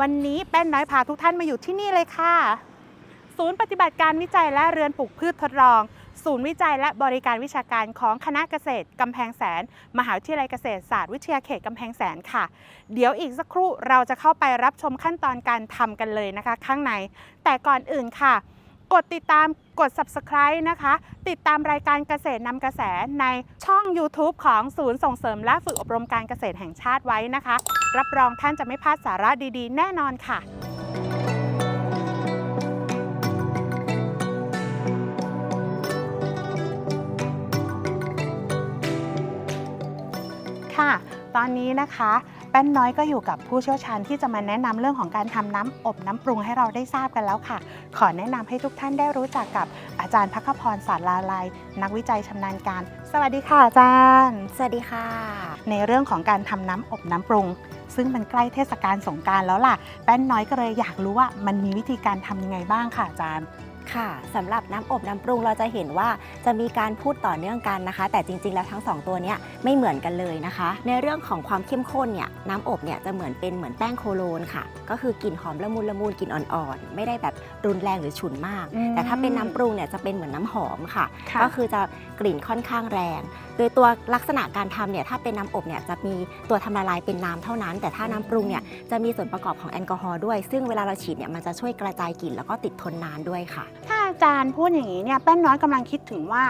วันนี้แป้นน้อยพาทุกท่านมาอยู่ที่นี่เลยค่ะ ศูนย์ปฏิบัติการวิจัยและเรือนปลูกพืชทดลอง ศูนย์วิจัยและบริการวิชาการของคณะเกษตรกำแพงแสน มหาวิทยาลัยเกษตรศาสตร์วิทยาเขตกำแพงแสนค่ะ เดี๋ยวอีกสักครู่เราจะเข้าไปรับชมขั้นตอนการทำกันเลยนะคะ ข้างใน แต่ก่อนอื่นค่ะ กดติดตามกด subscribe นะคะ ติดตามรายการเกษตรนำกระแสในช่อง YouTube ของศูนย์ส่งเสริมและฝึกอบรมการเกษตรแห่งชาติไว้นะคะ รับรองท่านจะไม่พลาดสาระดีๆ แน่นอนค่ะค่ะ ตอนนี้นะคะ แป้นน้อยก็อยู่กับผู้เชี่ยวชาญที่จะมาแนะนำเรื่องของการทำน้ำอบน้ำปรุงให้เราได้ทราบกันแล้วค่ะ ขอแนะนำให้ทุกท่านได้รู้จักกับอาจารย์พักขพรสารลาลัย นักวิจัยชำนาญการ สวัสดีค่ะอาจารย์ สวัสดีค่ะ ในเรื่องของการทำน้ำอบน้ำปรุง ซึ่งมันใกล้เทศกาลสงกรารแล้วล่ะ แป้นน้อยก็เลยอยากรู้ว่ามันมีวิธีการทำยังไงบ้างค่ะอาจารย์ ค่ะสำหรับน้ำอบน้ำปรุงเราจะเห็นว่าจะมีการพูดต่อเนื่องกันนะคะ แต่จริงๆ แล้วทั้งสองตัวเนี้ยไม่เหมือนกันเลยนะคะ ในเรื่องของความเข้มข้นเนี่ยน้ำอบเนี่ยจะเหมือนเป็นเหมือนแป้งโคโลนค่ะ ก็คือกลิ่นหอมละมุนละมุนกลิ่นอ่อนๆ ไม่ได้แบบรุนแรงหรือฉุนมาก อืมแต่ถ้าเป็นน้ำปรุงเนี่ยจะเป็นเหมือนน้ำหอมค่ะ ค่ะ ก็คือจะกลิ่นค่อนข้างแรง โดยตัวลักษณะการทำเนี่ยถ้าเป็นน้ำอบเนี่ยจะมีตัวทำละลายเป็นน้ำเท่านั้น แต่ถ้าน้ำปรุงเนี่ยจะมีส่วนประกอบของแอลกอฮอล์ด้วย ซึ่งเวลาเราฉีดเนี่ยมันจะช่วยกระจายกลิ่นแล้วก็ติดทนนานด้วยค่ะถ้าอา จารย์พูดอย่างนี้เนี่ยแป้นน้อยกำลังคิดถึงว่า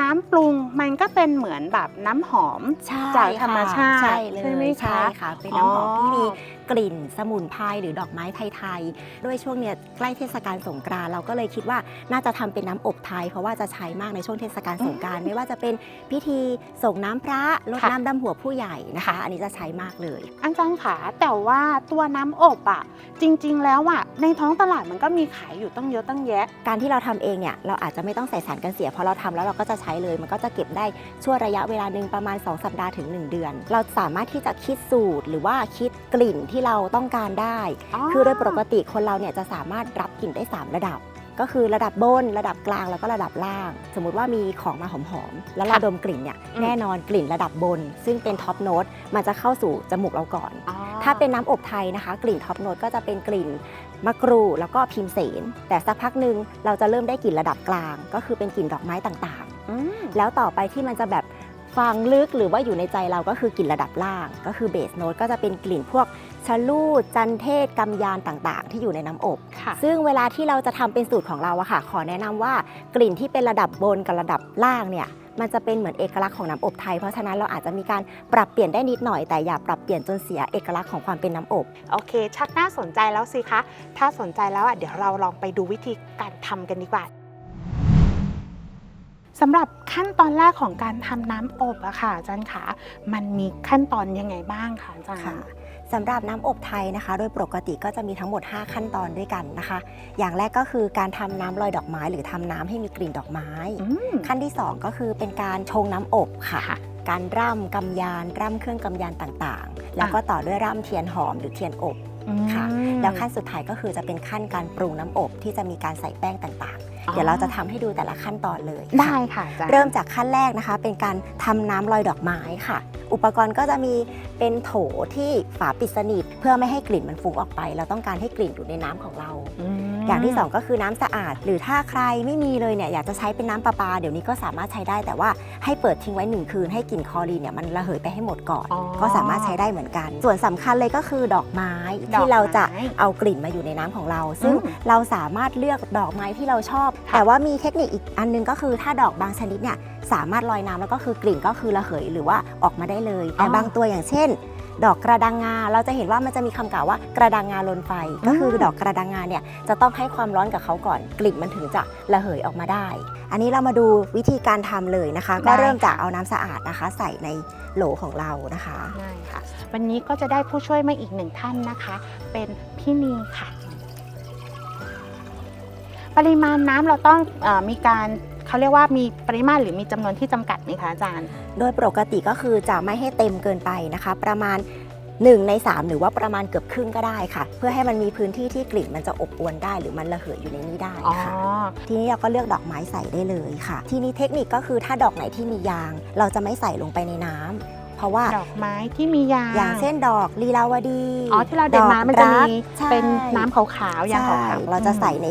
น้ำปรุงมันก็เป็นเหมือนแบบน้ำหอม ใช่จากธรรมชาติใช่เลยใช่ไหมคะ ใช่ค่ะเป็นน้ำหอมอ๋อที่มี กลิ่น สมุนไพรหรือดอกไม้ไทยๆด้วยช่วงเนี้ยใกล้เทศกาลสงกรานต์เราก็เลยคิดว่าน่าจะทำเป็นน้ำอบไทย เพราะว่าจะใช้มากในช่วงเทศกาลสงกรานต์ไม่ว่าจะเป็นพิธีส่งน้ำพระรดค่ะ น้ำดำหัวผู้ใหญ่นะคะค่ะอันนี้จะใช้มากเลย อาจารย์ขาแต่ว่าตัวน้ำอบอะจริง ๆ แล้วอะในท้องตลาดมันก็มีขายอยู่ตั้งเยอะตั้งแยะ การที่เราทำเองเนี่ยเราอาจจะไม่ต้องใส่สารกันเสียเพราะเราทำแล้วเราก็จะใช้เลย มันก็จะเก็บได้ช่วงระยะเวลาหนึ่งประมาณ 2 สัปดาห์ถึง 1 เดือน เราสามารถที่จะคิดสูตรหรือว่าคิดกลิ่นที่เราต้องการได้ คือโดยปกติคนเราเนี่ยจะสามารถรับกลิ่นได้ 3 ระดับ ก็คือระดับบน ระดับกลางแล้วก็ระดับล่าง สมมุติว่ามีของมาหอมๆ แล้วเราค่ะดมกลิ่นเนี่ยอืมแน่นอนกลิ่นระดับบน ซึ่งเป็นท็อปโน้ตมันจะเข้าสู่จมูกเราก่อนอ๋อถ้าเป็นน้ำอบไทยนะคะ กลิ่นท็อปโน้ตก็จะเป็นกลิ่นมะกรูดแล้วก็พิมเสน แต่สักพักหนึ่งเราจะเริ่มได้กลิ่นระดับกลาง ก็คือเป็นกลิ่นดอกไม้ต่างอืมๆแล้วต่อไปที่มันจะแบบ ฟังลึกหรือว่าอยู่ในใจเราก็คือกลิ่นระดับล่าง ก็คือเบสโน้ตก็จะเป็นกลิ่นพวกชะลูดจันเทศกำยานต่างๆ ที่อยู่ในน้ำอบค่ะซึ่งเวลาที่เราจะทำเป็นสูตรของเราอะค่ะ ขอแนะนำว่ากลิ่นที่เป็นระดับบนกับระดับล่างเนี่ยมันจะเป็นเหมือนเอกลักษณ์ของน้ำอบไทย เพราะฉะนั้นเราอาจจะมีการปรับเปลี่ยนได้นิดหน่อย แต่อย่าปรับเปลี่ยนจนเสียเอกลักษณ์ของความเป็นน้ำอบ โอเค ชักน่าสนใจแล้วสิคะ ถ้าสนใจแล้วอะเดี๋ยวเราลองไปดูวิธีการทำกันดีกว่า สำหรับขั้นตอนแรกของการทำน้ำอบอะค่ะอาจารย์คะมันมีขั้นตอนยังไงบ้างคะอาจารย์ค่ะสำหรับน้ำอบไทยนะคะ โดยปกติก็จะมีทั้งหมด 5 ขั้นตอนด้วยกันนะคะ อย่างแรกก็คือการทำน้ำลอยดอกไม้ หรือทำน้ำให้มีกลิ่นดอกไม้อืมขั้นที่ 2 ก็คือเป็นการชงน้ำอบค่ะค่ะ การร่ำกำยาน ร่ำเครื่องกำยานต่างๆ แล้วก็ต่อด้วยร่ำเทียนหอมหรือเทียนอบ ค่ะอืมแล้วขั้นสุดท้ายก็คือจะเป็นขั้นการปรุงน้ำอบที่จะมีการใส่แป้งต่างอ๋อๆเดี๋ยวเราจะทำให้ดูแต่ละขั้นตอนเลยได้ค่ะค่ะอาจารย์เริ่มจากขั้นแรกนะคะ เป็นการทำน้ำลอยดอกไม้ค่ะ อุปกรณ์ก็จะมีเป็นโถที่ฝาปิดสนิทเพื่อไม่ให้กลิ่นมันฟุ้งออกไป เราต้องการให้กลิ่นอยู่ในน้ำของเราม อย่างที่สองก็คือน้ำสะอาด หรือถ้าใครไม่มีเลยเนี่ยอยากจะใช้เป็นน้ำประปา เดี๋ยวนี้ก็สามารถใช้ได้แต่ว่าให้เปิดทิ้งไว้หนึ่งคืนให้กลิ่นคลอรีนเนี่ยมันระเหยไปให้หมดก่อนอ๋อก็สามารถใช้ได้เหมือนกัน ส่วนสำคัญเลยก็คือดอกไม้ดอกไม้ที่เราจะเอากลิ่นมาอยู่ในน้ำของเรา ซึ่งอืมเราสามารถเลือกดอกไม้ที่เราชอบค่ะแต่ว่ามีเทคนิคอีกอันนึงก็คือถ้าดอกบางชนิดเนี่ยสามารถลอยน้ำแล้วก็คือกลิ่นก็คือระเหยหรือว่าออกมาได้เลย แต่บางตัวอย่างเช่น ดอกกระดังงา เราจะเห็นว่ามันจะมีคำกล่าวว่ากระดังงาลนไฟ ก็คือดอกกระดังงาเนี่ยจะต้องให้ความร้อนกับเขาก่อนกลิ่นมันถึงจะระเหยออกมาได้ อันนี้เรามาดูวิธีการทำเลยนะคะ ก็ได้เริ่มจากค่ะเอาน้ำสะอาดนะคะ ใส่ในโหลของเรานะคะได้ค่ะ วันนี้ก็จะได้ผู้ช่วยมาอีกหนึ่งท่านนะคะ เป็นพี่นีค่ะ ปริมาณน้ำเราต้องเออมีการ เขาเรียกว่ามีปริมาณหรือมีจำนวนที่จำกัดไหมคะอาจารย์ โดยปกติก็คือจะไม่ให้เต็มเกินไปนะคะ ประมาณ 1 ใน 3 หรือว่าประมาณเกือบครึ่งก็ได้ค่ะ เพื่อให้มันมีพื้นที่ที่กลิ่นมันจะอบอวนได้ หรือมันระเหยอยู่ในนี้ได้อ๋อค่ะทีนี้เราก็เลือกดอกไม้ใส่ได้เลยค่ะ ทีนี้เทคนิคก็คือถ้าดอกไหนที่มียาง เราจะไม่ใส่ลงไปในน้ำเพราะว่าดอกไม้ที่มียางอย่างเช่นดอกลีลาวดีอ๋อที่เราเด็ดมามันจะมีดอกรักใช่เป็นน้ำขาวๆยางขาวใช่ๆเราจะใส่อืมใน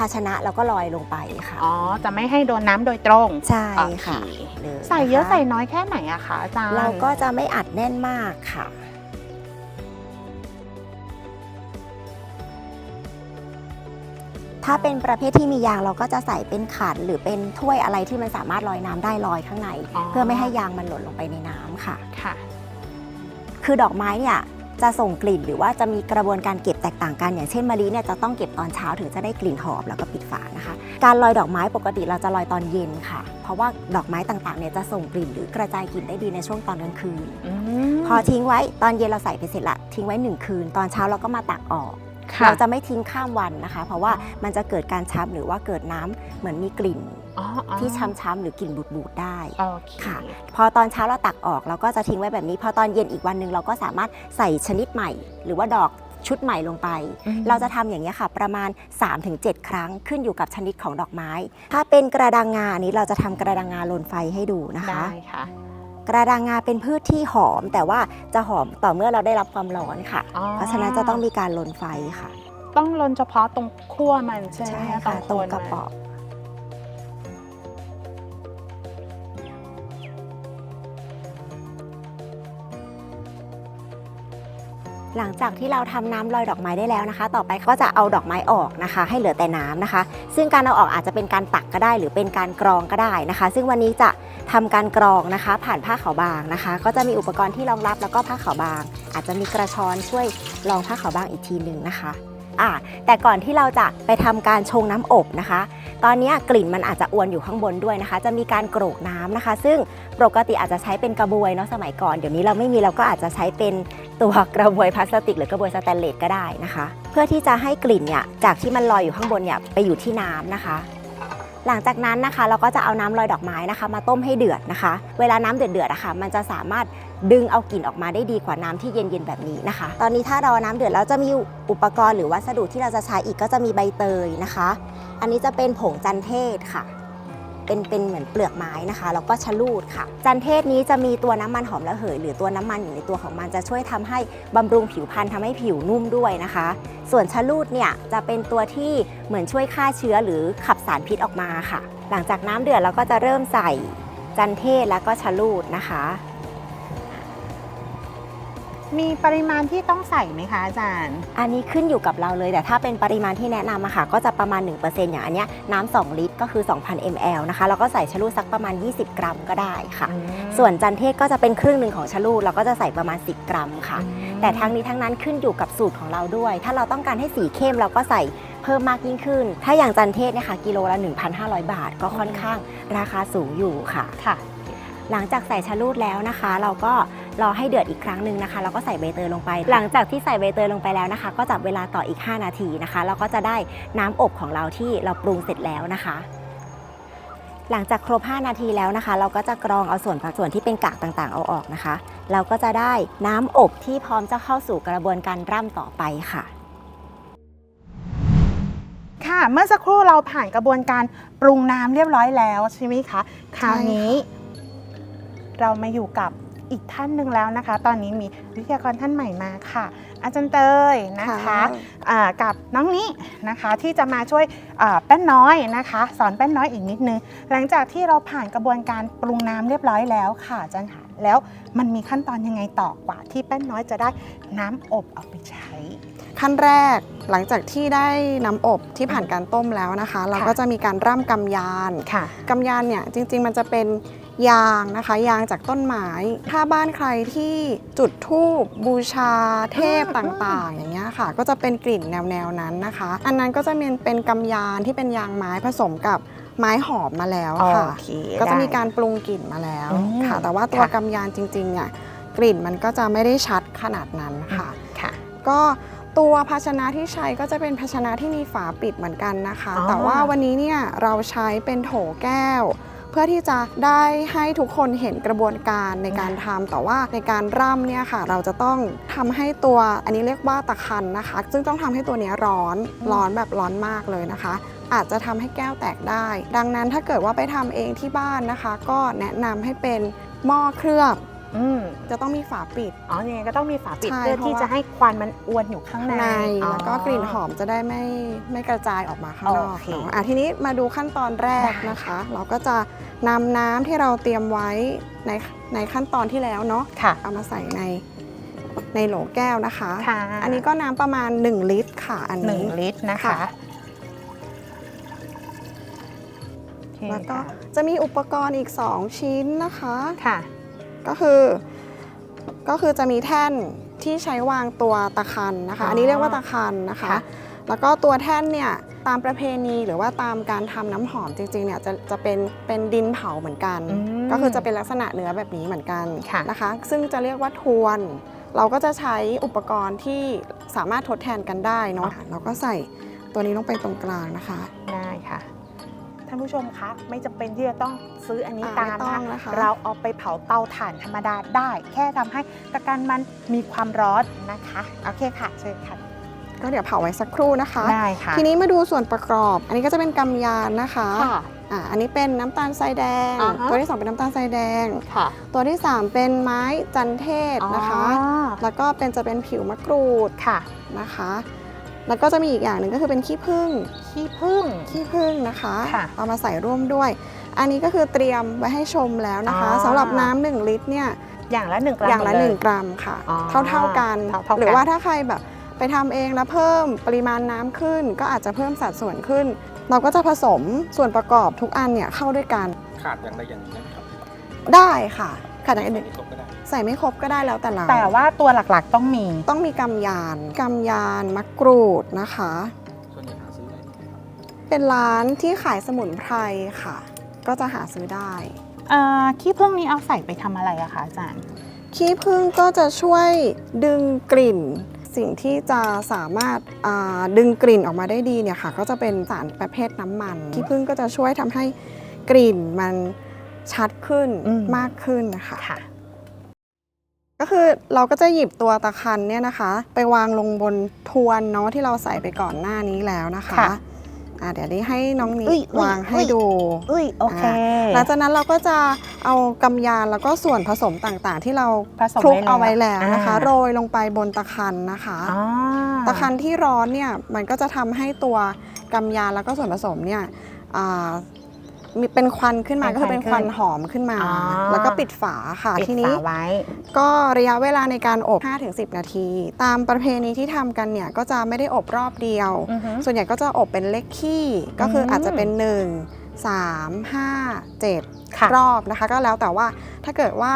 ภาชนะแล้วก็ลอยลงไปค่ะอ๋อ จะไม่ให้โดนน้ำโดยตรงใช่โอเคค่ะลใส่เยอะนคใส่น้อยแค่ไหนอะคะอาจารย์ เราก็จะไม่อัดแน่นมากค่ะถ้าเป็นประเภทที่มียางเราก็จะใส่เป็นขันหรือเป็นถ้วยอะไรที่มันสามารถลอยน้ำได้ลอยข้างใน เพื่อไม่ให้ยางมันหล่นลงไปในน้ำค่ะค่ะ คือดอกไม้เนี่ย จะส่งกลิ่นหรือว่าจะมีกระบวนการเก็บแตกต่างกันอย่างเช่นมะลิเนี่ยจะต้องเก็บตอนเช้าถึงจะได้กลิ่นหอมแล้วก็ปิดฝานะคะ การลอยดอกไม้ปกติเราจะลอยตอนเย็นค่ะ เพราะว่าดอกไม้ต่างๆเนี่ยจะส่งกลิ่นหรือกระจายกลิ่นได้ดีในช่วงตอนกลางคืนอืมพอทิ้งไว้ตอนเย็นเราใส่ไปเสร็จละทิ้งไว้หนึ่งคืน ตอนเช้าเราก็มาตักออกค่ะเราจะไม่ทิ้งข้ามวันนะคะ เพราะว่ามันจะเกิดการช้ำหรือว่าเกิดน้ำเหมือนมีกลิ่นอ๋ออ๋อ ที่ช้ำๆหรือกลิ่นบูดๆได้โอเคค่ะ พอตอนเช้าเราตักออกเราก็จะทิ้งไว้แบบนี้ พอตอนเย็นอีกวันหนึ่งเราก็สามารถใส่ชนิดใหม่ หรือว่าดอกชุดใหม่ลงไปอืมเราจะทำอย่างนี้ยค่ะ ประมาณ 3-7 ครั้งขึ้นอยู่กับชนิดของดอกไม้ ถ้าเป็นกระดังงาอันนี้เราจะทำกระดังงาลนไฟให้ดูนะคะได้ค่ะกระดังงาเป็นพืชที่หอม แต่ว่าจะหอมต่อเมื่อเราได้รับความร้อนค่ะอ๋อเพราะฉะนั้นจะต้องมีการลนไฟค่ะ ต้องลนเฉพาะตรงขั้วมันใช่ไหมใช่คะค่ะตรงโคนกระมันเป๋อ หลังจากที่เราทำน้ำลอยดอกไม้ได้แล้วนะคะ ต่อไปก็จะเอาดอกไม้ออกนะคะ ให้เหลือแต่น้ำนะคะ ซึ่งการเอาออกอาจจะเป็นการตักก็ได้ หรือเป็นการกรองก็ได้นะคะ ซึ่งวันนี้จะทำการกรองนะคะ ผ่านผ้าขาวบางนะคะ ก็จะมีอุปกรณ์ที่รองรับแล้วก็ผ้าขาวบาง อาจจะมีกระชอนช่วยรองผ้าขาวบางอีกทีหนึ่งนะคะ อ่าแต่ก่อนที่เราจะไปทำการชงน้ำอบนะคะ ตอนนี้กลิ่นมันอาจจะอวนอยู่ข้างบนด้วยนะคะ จะมีการโกรกน้ำนะคะ ซึ่งปกติอาจจะใช้เป็นกระบวยเนาะสมัยก่อน เดี๋ยวนี้เราไม่มีเราก็อาจจะใช้เป็นตัวกระบวยพลาสติก หรือกระบวยสแตนเลสก็ได้นะคะ เพื่อที่จะให้กลิ่นเนี่ยจากที่มันลอยอยู่ข้างบนเนี่ยไปอยู่ที่น้ำนะคะหลังจากนั้นนะคะเราก็จะเอาน้ำลอยดอกไม้นะคะ มาต้มให้เดือดนะคะ เวลาน้ำเดือดๆอะค่ะมันจะสามารถ ดึงเอากลิ่นออกมาได้ดีกว่าน้ำที่เย็นๆแบบนี้นะคะ ตอนนี้ถ้าราน้ำเดือดแล้วจะมีอุปกรณ์หรือวัสดุที่เราจะใช้อีกก็จะมีใบเตยนะคะ อันนี้จะเป็นผงจันเทศค่ะ เป็นเป็นเหมือนเปลือกไม้นะคะแล้วก็ชะลูดค่ะ จันเทศนี้จะมีตัวน้ำมันหอมระเหย หรือตัวน้ำมันอยู่ในตัวของมันจะช่วยทำให้บำรุงผิวพรรณทำให้ผิวนุ่มด้วยนะคะ ส่วนชะลูดเนี่ยจะเป็นตัวที่เหมือนช่วยฆ่าเชื้อหรือขับสารพิษออกมาค่ะ หลังจากน้ำเดือดเราก็จะเริ่มใส่จันเทศแล้วก็ชะลูดนะคะ มีปริมาณที่ต้องใส่ไหมคะอาจารย์ อันนี้ขึ้นอยู่กับเราเลย แต่ถ้าเป็นปริมาณที่แนะนำอะค่ะ ก็จะประมาณ 1%อย่างอันเนี้ยน้ำ2ลิตรก็คือ 2,000 ml นะคะแล้วก็ใส่ชะลูดสักประมาณ 20 กรัมก็ได้ค่ะ ส่วนจันเทศก็จะเป็นครึ่งหนึ่งของชะลูดเราก็จะใส่ประมาณ 10 กรัมค่ะ แต่ทั้งนี้ทั้งนั้นขึ้นอยู่กับสูตรของเราด้วย ถ้าเราต้องการให้สีเข้มเราก็ใส่เพิ่มมากยิ่งขึ้น ถ้าอย่างจันเทศเนี่ยค่ะกิโลละ 1,500 บาท ก็ค่อนข้างราคาสูงอยู่ค่ะ ค่ะ หลังจากใส่ชะลูดแล้วนะคะ เราก็ รอให้เดือดอีกครั้งหนึ่งนะคะแล้วก็ใส่ใบเตยลงไป หลังจากที่ใส่ใบเตยลงไปแล้วนะคะ ก็จับเวลาต่ออีก 5 นาทีนะคะเราก็จะได้น้ำอบของเราที่เราปรุงเสร็จแล้วนะคะหลังจากครบ 5 นาทีแล้วนะคะ เราก็จะกรองเอาส่วนส่วนที่เป็นกากต่างๆ เอาออกนะคะ เราก็จะได้น้ำอบที่พร้อมจะเข้าสู่กระบวนการร่ำต่อไปค่ะ ค่ะเมื่อสักครู่เราผ่านกระบวนการปรุงน้ำเรียบร้อยแล้วใช่ไหมคะคราวนี้ เรามาอยู่กับ อีกท่านหนึ่งแล้วนะคะ ตอนนี้มีวิทยากรท่านใหม่มาค่ะ อาจารย์เตยนะคะอ่ากับน้องนี้นะคะที่จะมาช่วยอ่าแป้นน้อยนะคะ สอนแป้นน้อยอีกนิดนึง หลังจากที่เราผ่านกระบวนการปรุงน้ำเรียบร้อยแล้วค่ะอาจารย์ค่ะแล้วมันมีขั้นตอนยังไงต่อกว่า ที่แป้นน้อยจะได้น้ำอบเอาไปใช้ ขั้นแรกหลังจากที่ได้น้ำอบที่ผ่านการต้มแล้วนะคะ เราก็จะมีการร่ำกำยานค่ะกำยานเนี่ยจริงๆมันจะเป็น ยางนะคะ ยางจากต้นไม้ ถ้าบ้านใครที่จุดธูปบูชาเทพอืมต่างๆ อย่างเงี้ยค่ะ ก็จะเป็นกลิ่นแนวๆนั้นนะคะ อันนั้นก็จะเป็นเป็นกำยานที่เป็นยางไม้ผสมกับไม้หอมมาแล้วค่ะ โอเคก็จะมีได้การปรุงกลิ่นมาแล้วอืมค่ะ แต่ว่าตัวค่ะ กำยานจริงๆเนี่ยกลิ่นมันก็จะไม่ได้ชัดขนาดนั้นค่ะ ค่ะ ก็ตัวภาชนะที่ใช้ก็จะเป็นภาชนะที่มีฝาปิดเหมือนกันนะคะ อ๋อแต่ว่าวันนี้เนี่ยเราใช้เป็นโถแก้ว เพื่อที่จะได้ให้ทุกคนเห็นกระบวนการในการทำแต่ว่าในการร่ำเนี่ยค่ะ เราจะต้องทำให้ตัวอันนี้เรียกว่าตะคันนะคะ ซึ่งต้องทำให้ตัวนี้ร้อนร้อนแบบร้อนมากเลยนะคะ อาจจะทำให้แก้วแตกได้ ดังนั้นถ้าเกิดว่าไปทำเองที่บ้านนะคะ ก็แนะนำให้เป็นหม้อเคลือบ อืมจะต้องมีฝาปิด อ๋อยังไงก็ต้องมีฝาปิดใช่เพื่อเพราะที่ว่า จะให้ควันมันอวนอยู่ข้างในในอ๋อแล้วก็กลิ่นหอมจะได้ไม่ไม่กระจายออกมาข้างนอกโอเคเนาะอะทีนี้มาดูขั้นตอนแรกได้นะคะ เราก็จะนำน้ำที่เราเตรียมไว้ในในขั้นตอนที่แล้วเนาะค่ะเอามาใส่ในในโหลแก้วนะคะ ค่ะอันนี้ก็น้ำประมาณ 1 ลิตรค่ะอันหนึ่งนี้ ลิตรนะคะค่ะ โอเคแล้วก็ค่ะจะมีอุปกรณ์อีก 2 ชิ้นนะคะ ค่ะ ก็คือก็คือจะมีแท่นที่ใช้วางตัวตะคันนะคะอ๋ออัอันนี้เรียกว่าตะคันนะคะค่ะแล้วก็ตัวแท่นเนี่ยตามประเพณีหรือว่าตามการทำน้ำหอมจริงๆเนี่ยจะจะเป็นเป็นดินเผาเหมือนกันอืมก็คือจะเป็นลักษณะเนื้อแบบนี้เหมือนกันค่ะนะคะ ซึ่งจะเรียกว่าทวน เราก็จะใช้อุปกรณ์ที่สามารถทดแทนกันได้เนาะเราก็ใส่ตัวนี้ลงไปตรงกลางนะคะ ได้ค่ะ ท่านผู้ชมคะไม่จำเป็นที่จะต้องซื้ออันนี้อ่าตามไม่ต้องนะคะเราเอาไปเผาเตาถ่านธรรมดาได้ แค่ทำให้ตะกันมันมีความร้อนนะคะโอเคค่ะเชิญค่ะก็เดี๋ยวเผาไว้สักครู่นะคะได้ค่ะทีนี้มาดูส่วนประกอบ อันนี้ก็จะเป็นกำยานนะคะค่ะอ่าอันนี้เป็นน้ำตาลทรายแดงอ่าฮะตัวที่ 2 เป็นน้ำตาลทรายแดงค่ะตัวที่ 3 เป็นไม้จันเทศนะคะอ๋อแล้วก็เป็นจะเป็นผิวมะกรูดค่ะนะคะ แล้วก็จะมีอีกอย่างหนึ่งก็คือเป็นขี้ผึ้งขี้ผึ้งขี้ผึ้งนะคะ ค่ะเอามาใส่ร่วมด้วย อันนี้ก็คือเตรียมไว้ให้ชมแล้วนะคะอ๋อ สำหรับน้ำหนึ่งลิตรเนี่ย อย่างละหนึ่งกรัมอย่างละ มด1กรัมค่ะ อ๋อเท่าเท่าๆกัน เท่าๆกัน หรือว่าถ้าใครแบบไปทำเองแล้วเพิ่มปริมาณน้ำขึ้น ก็อาจจะเพิ่มสัดส่วนขึ้น เราก็จะผสมส่วนประกอบทุกอันเนี่ยเข้าด้วยกันขาดอย่างใดอย่างหนึ่งได้ไหมครับได้ค่ะ ขาดอย่างอื่นไม่ครบก็ได้ใส่ไม่ครบก็ได้แล้วแต่เราแต่ว่าตัวหลักๆต้องมี ต้องมีกำยานกำยานมะกรูดนะคะส่วนใหญ่หาซื้อได้ที่ไหนครับเป็นร้านที่ขายสมุนไพรค่ะ ก็จะหาซื้อได้เอ่อขี้ผึ้งนี้เอาใส่ไปทำอะไรอะคะอาจารย์ขี้ผึ้งก็จะช่วยดึงกลิ่น สิ่งที่จะสามารถอ่าดึงกลิ่นออกมาได้ดีเนี่ยค่ะ ก็จะเป็นสารประเภทน้ำมันขี้ผึ้งก็จะช่วยทำให้กลิ่นมัน ชัดขึ้นอืม มากขึ้นนะคะ ค่ะ ก็คือเราก็จะหยิบตัวตะคันเนี่ยนะคะ ไปวางลงบนทวนเนาะที่เราใส่ไปก่อนหน้านี้แล้วนะคะค่ะอะเดี๋ยวนี้ให้น้องนิอุ้ยอุ้ยวางให้อุ้ยดู อุ้ยโอเคหลังจากนั้นเราก็จะเอากำยานแล้วก็ส่วนผสมต่างๆ ที่เราผสมคลุกไว้แล้วเอาไว้แล้วนะคะ อ่าโรยลงไปบนตะคันนะคะ อ๋อตะคันที่ร้อนเนี่ยมันก็จะทำให้ตัวกำยานแล้วก็ส่วนผสมเนี่ยอ่า มีเป็นควันขึ้นมาก็คือเป็นควันหอมขึ้นมา อ๋อ แล้วก็ปิดฝาค่ะปิดทีนี้ ฝาไว้ ก็ระยะเวลาในการอบ 5-10 นาที ตามประเพณีที่ทำกันเนี่ย ก็จะไม่ได้อบรอบเดียว อือฮึ ส่วนใหญ่ก็จะอบเป็นเลขขี้ก็คืออมอาจจะเป็น 1 3 5 7 ค่ะ รอบนะคะ ก็แล้วแต่ว่าถ้าเกิดว่า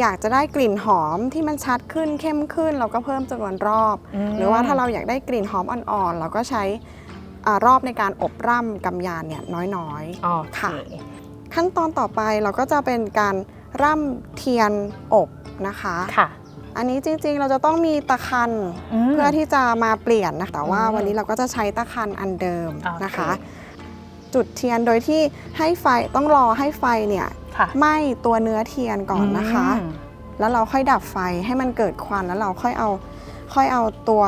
อยากจะได้กลิ่นหอมที่มันชัดขึ้นเข้มขึ้น เราก็เพิ่มจำนวนรอบมหรือว่าถ้าเราอยากได้กลิ่นหอมอ่อนๆ เราก็ใช้อา รอบในการอบร่ำกำยานเนี่ยน้อยๆโอเคค่ะ ขั้นตอนต่อไปเราก็จะเป็นการร่ำเทียนอบนะคะค่ะ อันนี้จริงๆเราจะต้องมีตะคันมเพื่อที่จะมาเปลี่ยนนะคะแต่ว่าอืมวันนี้เราก็จะใช้ตะคันอันเดิมโอเคนะคะ จุดเทียนโดยที่ให้ไฟต้องรอให้ไฟเนี่ยค่ะไหม้ตัวเนื้อเทียนก่อนนะคะอืมแล้วเราค่อยดับไฟให้มันเกิดควันแล้วเราค่อยเอาค่อยเอาตัว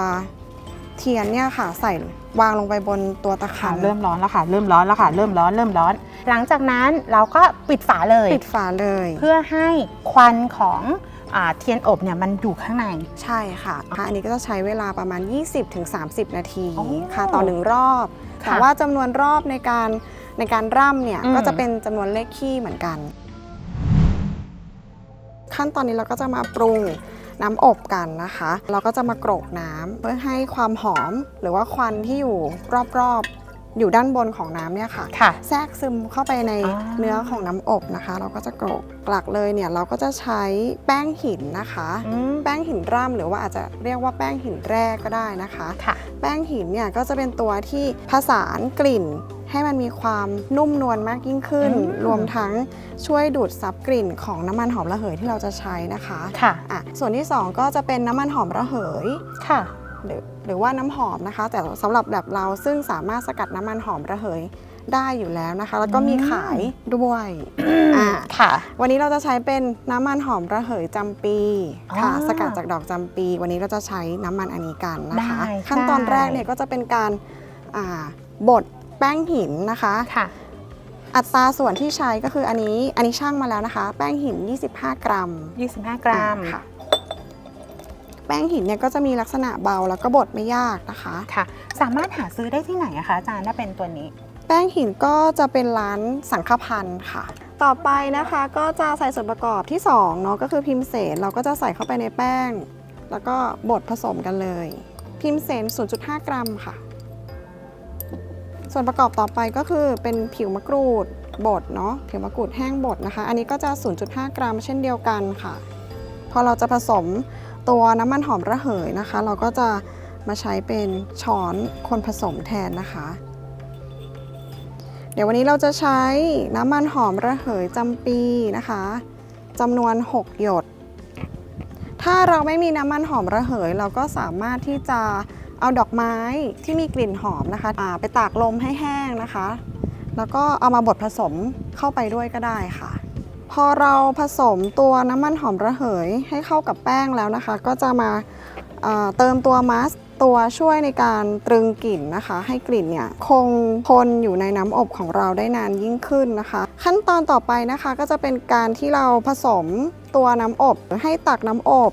เทียนเนี่ยค่ะ ใส่วางลงไปบนตัวตะคัค่ะนเริ่มร้อนแล้วค่ะ เริ่มร้อนแล้วค่ะ เริ่มร้อน เริ่มร้อน หลังจากนั้นเราก็ปิดฝาเลย ปิดฝาเลย เพื่อให้ควันของอ่าเทียนอบเนี่ยมันอยู่ข้างใน ใช่ค่ะอันนี้ก็จะใช้เวลาประมาณ 20-30 นาทีโอ้ค่ะต่อหนึ่งรอบ ค่ะแต่ว่าจำนวนรอบในการในการร่ำเนี่ย อืม ก็จะเป็นจำนวนเลขขี้เหมือนกัน ขั้นตอนนี้เราก็จะมาปรุง น้ำอบกันนะคะ เราก็จะมาโกรกน้ำเพื่อให้ความหอมหรือว่าควันที่อยู่รอบๆอยู่ด้านบนของน้ำเนี่ยค่ะ ค่ะ แทรกซึมเข้าไปในอ่าเนื้อของน้ำอบนะคะ เราก็จะโกรกหลักเลยเนี่ยเราก็จะใช้แป้งหินนะคะอืมแป้งหินร่ำหรือว่าอาจจะเรียกว่าแป้งหินแร่ก็ได้นะคะ ค่ะ แป้งหินเนี่ยก็จะเป็นตัวที่ผสานกลิ่น ให้มันมีความนุ่มนวลมากยิ่งขึ้นอืมรวมทั้งช่วยดูดซับกลิ่นของน้ำมันหอมระเหยที่เราจะใช้นะคะค่ะอะส่วนที่สองก็จะเป็นน้ำมันหอมระเหยค่ะหรือหรือว่าน้ำหอมนะคะ แต่สำหรับแบบเราซึ่งสามารถสกัดน้ำมันหอมระเหยได้อยู่แล้วนะคะ แล้วก็มีอืมขายด้วยอะค่ะ วันนี้เราจะใช้เป็นน้ำมันหอมระเหยจำปีค่ะอ๋อสกัดจากดอกจำปี วันนี้เราจะใช้น้ำมันอันนี้กันนะคะได้ขั้นตอนได้แรกเนี่ยก็จะเป็นการอ่าบดแป้งหินนะคะค่ะอัตราส่วนที่ใช้ก็คืออันนี้อันนี้ช่างมาแล้วนะคะ แป้งหิน 25 กรัม 25 กรัมค่ะ แป้งหินเนี่ยก็จะมีลักษณะเบาแล้วก็บดไม่ยากนะคะค่ะ สามารถหาซื้อได้ที่ไหนอะคะอาจารย์ถ้าเป็นตัวนี้ แป้งหินก็จะเป็นร้านสังฆพันธ์ค่ะ ต่อไปนะคะก็จะใส่ส่วนประกอบที่2เนาะก็คือพิมเสนเราก็จะใส่เข้าไปในแป้ง แล้วก็บดผสมกันเลย พิมเสน 0.5 กรัมค่ะ ส่วนประกอบต่อไปก็คือเป็นผิวมะกรูดบดเนาะผิวมะกรูดแห้งบดนะคะ อันนี้ก็จะ 0.5 กรัมเช่นเดียวกันค่ะ พอเราจะผสมตัวน้ำมันหอมระเหยนะคะ เราก็จะมาใช้เป็นช้อนคนผสมแทนนะคะ เดี๋ยววันนี้เราจะใช้น้ำมันหอมระเหยจำปีนะคะจำนวน 6 หยด ถ้าเราไม่มีน้ำมันหอมระเหย เราก็สามารถที่จะ เอาดอกไม้ที่มีกลิ่นหอมนะคะไปตากลมให้แห้งนะคะ แล้วก็เอามาบดผสมเข้าไปด้วยก็ได้ค่ะ พอเราผสมตัวน้ำมันหอมระเหยให้เข้ากับแป้งแล้วนะคะ ก็จะมาเอ่อเติมตัวมาสก์ตัวช่วยในการตรึงกลิ่นนะคะ ให้กลิ่นเนี่ยคงทนอยู่ในน้ำอบของเราได้นานยิ่งขึ้นนะคะ ขั้นตอนต่อไปนะคะก็จะเป็นการที่เราผสมตัวน้ำอบให้ตักน้ำอบ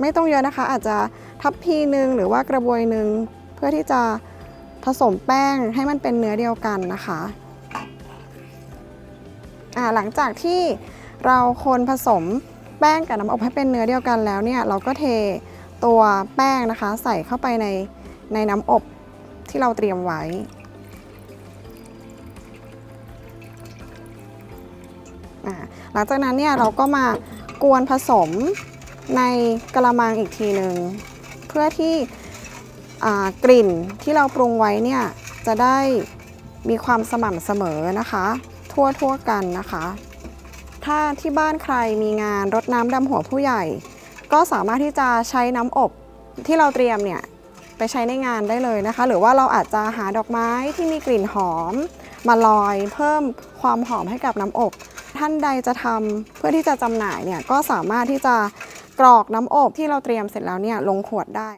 ไม่ต้องเยอะนะคะ อาจจะ ทัพพีหนึ่งหรือว่ากระบวยหนึ่งเพื่อที่จะผสมแป้งให้มันเป็นเนื้อเดียวกันนะคะหลังจากที่เราคนผสมแป้งกับน้ำอบให้เป็นเนื้อเดียวกันแล้วเนี่ยเราก็เทตัวแป้งนะคะใส่เข้าไปในในน้ำอบที่เราเตรียมไว้ หลังจากนั้นเนี่ยเราก็มากวนผสมในกระมังอีกทีหนึ่ง เพื่อที่กลิ่นที่เราปรุงไว้เนี่ยจะได้มีความสม่ำเสมอนะคะ ทั่วทั่วกันนะคะ ถ้าที่บ้านใครมีงานรดน้ำดำหัวผู้ใหญ่ ก็สามารถที่จะใช้น้ำอบที่เราเตรียมเนี่ยไปใช้ในงานได้เลยนะคะ หรือว่าเราอาจจะหาดอกไม้ที่มีกลิ่นหอม มาลอยเพิ่มความหอมให้กับน้ำอบ ท่านใดจะทำเพื่อที่จะจำหน่ายเนี่ยก็สามารถที่จะ กรอกน้ำอบที่เราเตรียมเสร็จแล้วเนี่ยลงขวดได้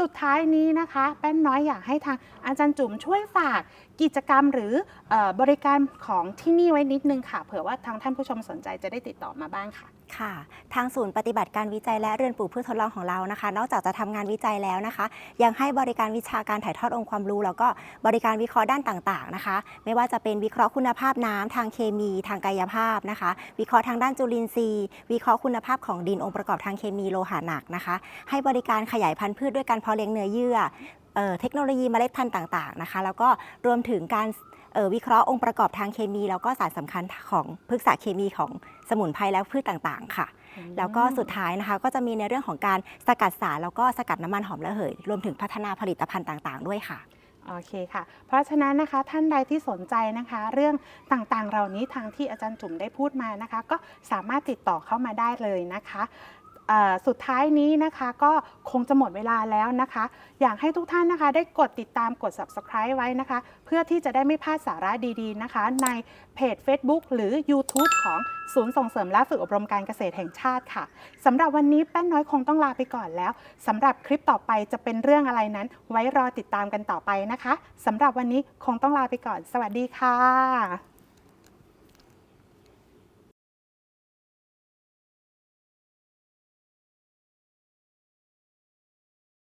สุดท้ายนี้นะคะแป้นน้อยอยากให้ทางอาจารย์จุ๋มช่วยฝากกิจกรรมหรือเออบริการของที่นี่ไว้นิดนึงค่ะ เผื่อว่าทางท่านผู้ชมสนใจจะได้ติดต่อมาบ้างค่ะ ค่ะ ทางศูนย์ปฏิบัติการวิจัยและเรือนปลูกพืชทดลองของเรานะคะ นอกจากจะทำงานวิจัยแล้วนะคะ ยังให้บริการวิชาการถ่ายทอดองค์ความรู้ แล้วก็บริการวิเคราะห์ด้านต่างๆนะคะ ไม่ว่าจะเป็นวิเคราะห์คุณภาพน้ำทางเคมี ทางกายภาพนะคะ วิเคราะห์ทางด้านจุลินทรีย์ วิเคราะห์คุณภาพของดินองค์ประกอบทางเคมีโลหะหนักนะคะ ให้บริการขยายพันธุ์พืชด้วยการเพาะเลี้ยงเนื้อเยื่อเทคโนโลยีเมล็ดพันธุ์ต่างๆนะคะ แล้วก็รวมถึงการ วิเคราะห์องค์ประกอบทางเคมี แล้วก็สารสำคัญของพฤกษเคมีของสมุนไพรและพืชต่างๆ ค่ะ แล้วก็สุดท้ายนะคะก็จะมีในเรื่องของการสกัดสารแล้วก็สกัดน้ำมันหอมระเหย รวมถึงพัฒนาผลิตภัณฑ์ต่างๆ ด้วยค่ะโอเคค่ะ เพราะฉะนั้นนะคะท่านใดที่สนใจนะคะ เรื่องต่างๆ เหล่านี้ทางที่อาจารย์จุ๋มได้พูดมานะคะ ก็สามารถติดต่อเข้ามาได้เลยนะคะเอ่อ สุดท้ายนี้นะคะก็คงจะหมดเวลาแล้วนะคะ อยากให้ทุกท่านนะคะ ได้กดติดตามกด subscribe ไว้นะคะ เพื่อที่จะได้ไม่พลาดสาระดีๆนะคะ ในเพจ Facebook หรือ YouTube ของศูนย์ส่งเสริมและฝึกอบรมการเกษตรแห่งชาติค่ะสำหรับวันนี้แป้นน้อยคงต้องลาไปก่อนแล้วสำหรับคลิปต่อไปจะเป็นเรื่องอะไรนั้น ไว้รอติดตามกันต่อไปนะคะสำหรับวันนี้คงต้องลาไปก่อน สวัสดีค่ะ